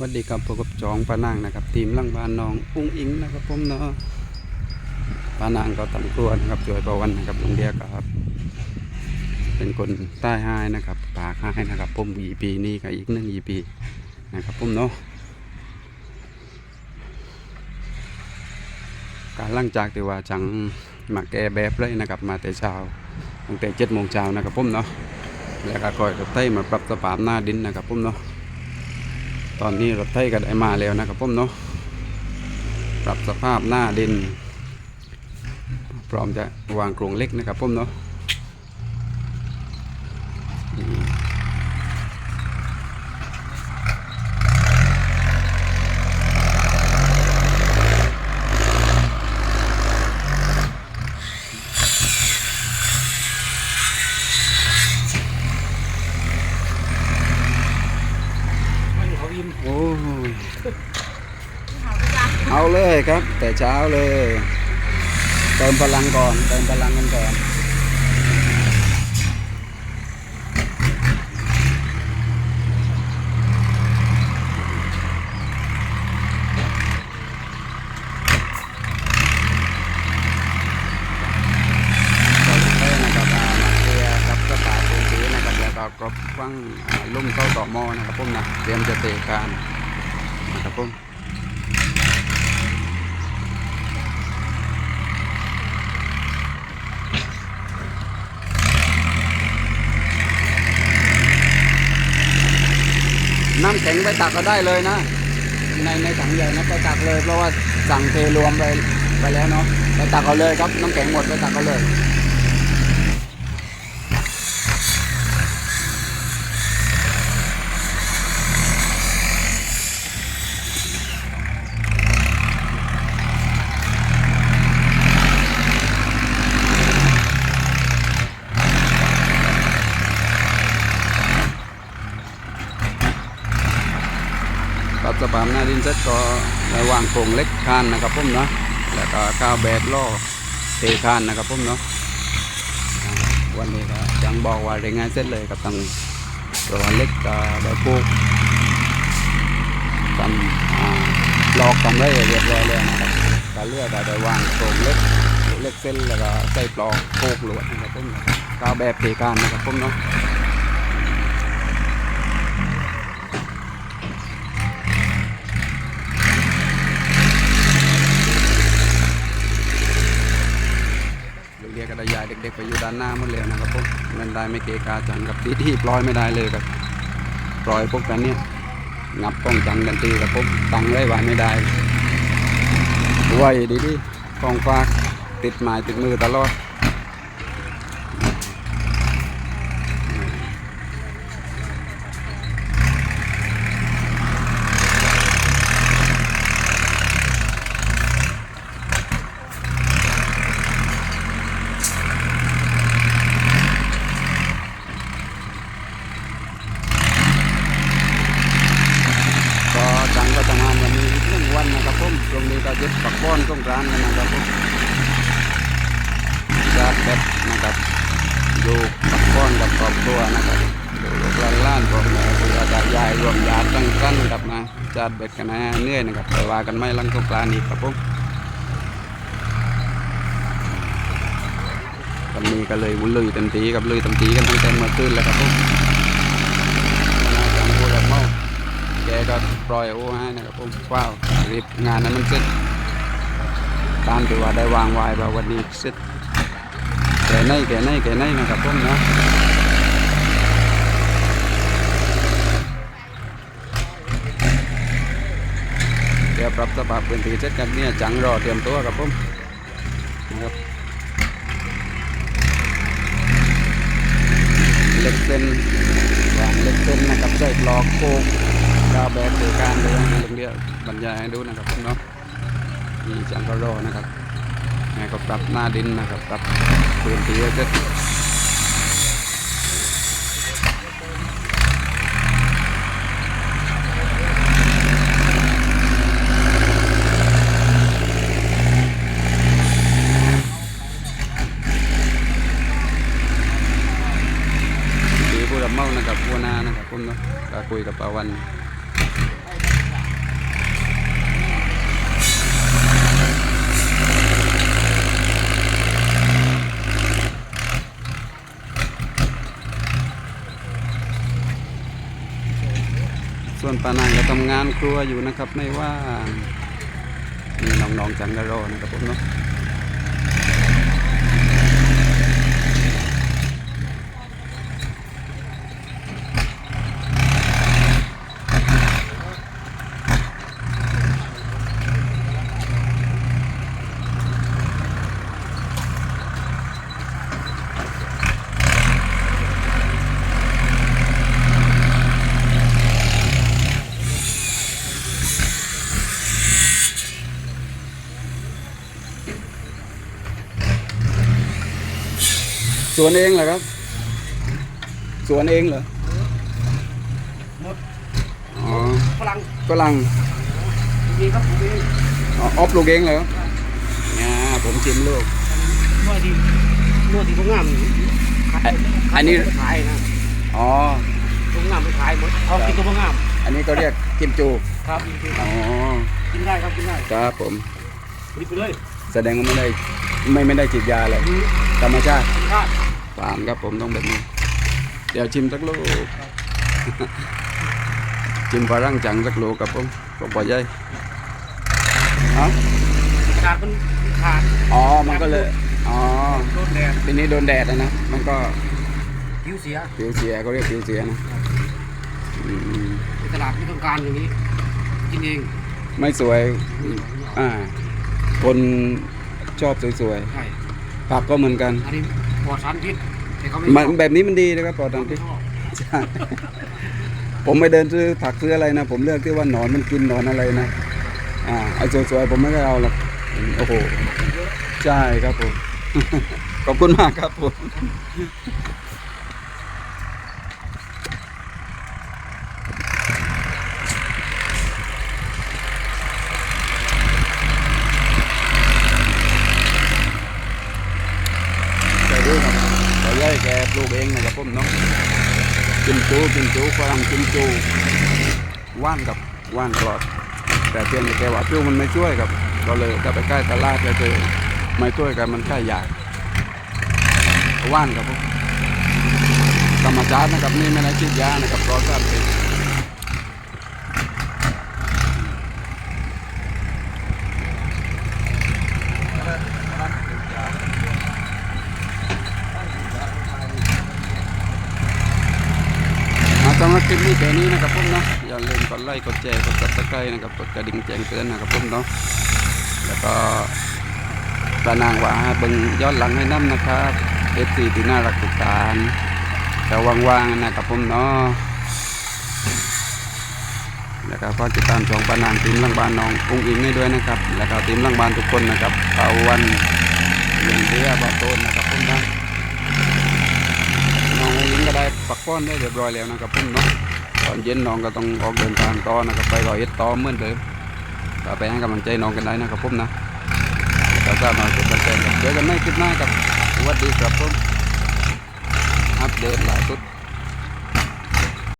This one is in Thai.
วัสดีครับพบกับจองปานางนะครับ ทีมลังบานน้องอุ้งอิงนะครับผมเนาะปานางก็ตำครัวนะครับช่วยประวันนะครับลุงเดียครับ เป็นคนใต้ห้ายนะครับปากห้ายนะครับผมอีปีนี้ก็อีกหนึ่งอีปีนะครับผมเนาะการหลังจากที่ว่าจังมาแก้แบบเลยนะครับ มาแต่เช้าตั้งแต่เจ็ดโมงเช้านะครับผมเนาะแล้วก็คอยกับไต้มาปรับสภาพหน้าดินนะครับผมเนาะ ตอนนี้รถไถก็ได้มาแล้วนะครับผมเนาะปรับสภาพหน้าดิน พร้อมจะวางโครงเล็กนะครับผมเนาะนี่โอ้ยเอาเลยครับ แต่ เช้าเลย เติมพลังก่อน เติมพลังกันก่อน ก็ได้นะครับอ่ามาเคลียร์กับสปาปูสีนะครับแล้วก็กรฟังลุ่มเข้าต่อมอนะครับผมนะ เตรียมจะเตะการนะครับผมำแข็งไปตักก็ได้เลยนะ ในในถังใหญ่นะไปตักเลย เพราะว่าสั่งเทรวมไปไปแล้วเนาะไปตักเอาเลยครับน้ำแข็งหมดไปตักเอาเลย ปรับสภาพหน้าดินเสร็จก็วางโครงเล็กคานนะครับผมเนาะแล้วก็ก้าวแบบล่อเทคานนะครับผมเนาะวันนี้ก็ยังบอกว่าได้งานเสร็จเลยกับตังตัวเล็กก็ได้พูกทำลอกทำได้เรียบร้อยเลยนะครับก็เลือกก็ได้วางโครงเล็กเล็กเส้นแล้วก็ใส่ปลอกโคกหลวดนะครับผมก้าวแบบเทคานนะครับผมเนาะ เรียกกระยายเด้านหน้าหมดเลยนะครับผมเงินได้ไม่เกะกาจังกับที่ที่ปล่อยไม่ได้เลยครับปล่อยพวกกันเนี่ยงับป้องจังกันตีครับผมตังไว้ไว้ไม่ได้ไว้ดีดีๆกองฟากติดหมายติดมือตลอดก็จังก็จะงานวันนี้อีกหนึ่งวัน นะครับผมตรงนี้ก็ยึดปักบ้อนสงกรานกันนะครับผมญาติเบ็ดนะครับอยู่ปักบ้อนกับครอบครัวนะครับอยู่ลูกลานล้านพ่อแม่ครูอาจารย์ยายรวมญาติตั้งกันกับนะญาติเบ็ดกันนะเหนื่อยนะครับไปว่ากันไม่ลังสงกรานต์อีกครับผมวันนี้ก็เลยวุ่นเลยเต็มทีกับเลยเต็มทีกันตั้งแต่เมื่อคืนแล้วครับผมจังพูดแบบเมา แกก็ปล่อยโอ้ให้นะครับผมว้าวรีบงานนั้นมันเสร็จตามที่ว่าได้วางไว้ว่าวันนี้เสร็จแกไหนแกไหนแกไหนนะครับผมเนาะเดี๋ยวปรับสภาพพื้นที่เสร็จกันเนี่ยจังรอเตรียมตัวครับผมนะครับเล็กเส้นวางเล็กเส้นนะครับใส่ปลอกโค้ง กดาวแบบเดียวกันเลยนะตรงเดียวบรรยายให้ดูนะครับเนาะนี่จังก็รอนะครับแม่ก็ปรับหน้าดินนะครับปรับพื้นที่ไว้เสร็จดีผู้รับเหมานะครับหัวหน้านะครับผมเนาะก็คุยกับปาวัน ส่วนปานางก็ทำงานครัวอยู่นะครับ ไม่ว่างมีน้องๆจังกะโรนะครับผมเนาะ สวนเองเหรอครับ สวนเองเหรอหมดอ๋อฝรั่งฝรั่งมีครับผมเองอ๋อออฟลูกเองเหรอเนี่ยผมชิมลูกนวดที่นวดที่พวกงามขายอันนี้ขายนะอ๋อพวกงามไปขายหมดเอากินตัวพวกงาม อันนี้ก็เรียกกิมจูครับอ๋อกินได้ครับกินได้ครับผมหยิบไปเลยแสดงว่าไม่ได้ ไม่ไม่ได้ฉีดยาเลยอืมธรรมชาติกินได้ปานครับผมต้องแบบนี้ เดี๋ยวชิมสักลูกชิมฝรั่งจังสักลูกครับผมก็พอใจเอ้าขาดมันขาดอ๋อมันก็เลยอ๋อโดนแดดทีนี้โดนแดดอะนะมันก็ผิวเสียผิวเสียเขาเรียกผิวเสียนะอืมในตลาดไม่ต้องการอย่างนี้กินเองไม่สวยอ่าคน ชอบสวยใช่ๆ ผักก็เหมือนกันอันนี้ปลอดสารพิษแต่เขาไม่มันชอบแบบนี้มันดีนะครับปอดตันที่ชอบใช่ผมไปเดินซื้อผักซื้ออะไรนะ ผมเลือกที่ว่าหนอนมันกินหนอนอะไรนะ อ่าไอ้สวยๆผมไม่ได้เอาหรอกอืมโอ้โห ใช่ครับผม ขอบคุณมากครับผม ใส่ด้วยครับใส่ย่อยแกป ลูกเองนะครับผมเนาะกิมจูกิมจูฝรั่งกิมจูว่านกับว่านกรอด แต่เพียงแต่แกว่าพิ้วมันไม่ช่วยครับ ก็เลยก็ไปใกล้ตลาดก็คือไม่ช่วยกันมันใกล้ยากว่านครับผมธรรมชาตินะครับนี่ไม่ได้ฉีดยานะครับรอดสารพิษ หรับคลิปนี้แค่นี้นะครับผมเนาะอย่าลืมกดไลค์กดแชร์กดซับสไครต์นะครับกดกระดิ่งแจ้งเตือนนะครับผมเนาะแล้วก็ประนางว่าเบิ่งย้อนหลังให้น้ำนะครับเอฟซีที่น่ารักทุกการแต่ว่างๆนะครับผมเนาะแล้วก็ฝากติดตามช่องปานางทีมลังบานน้องอุ้งอิงให้ด้วยนะครับ แล้วก็ทีมลังบานทุกคนนะครับเอาวันเลี้ยงเรือบ่อต้นนะครับผมนะ ปักป้อนได้เรียบร้อยแล้วนะครับพุ่มเนาะตอนเย็นน้องก็ต้องออกเดินทางต่อนะครับไปรอยเอ็ดต่อเหมือนเดิมก็ไปให้กำลังใจน้องกันได้นะครับพุ่มนะก็ทรามาเป็นประเด็นเจอกันไม่คลิปหน้ากับสวัสดีครับพุ่มอัปเดตล่าสุด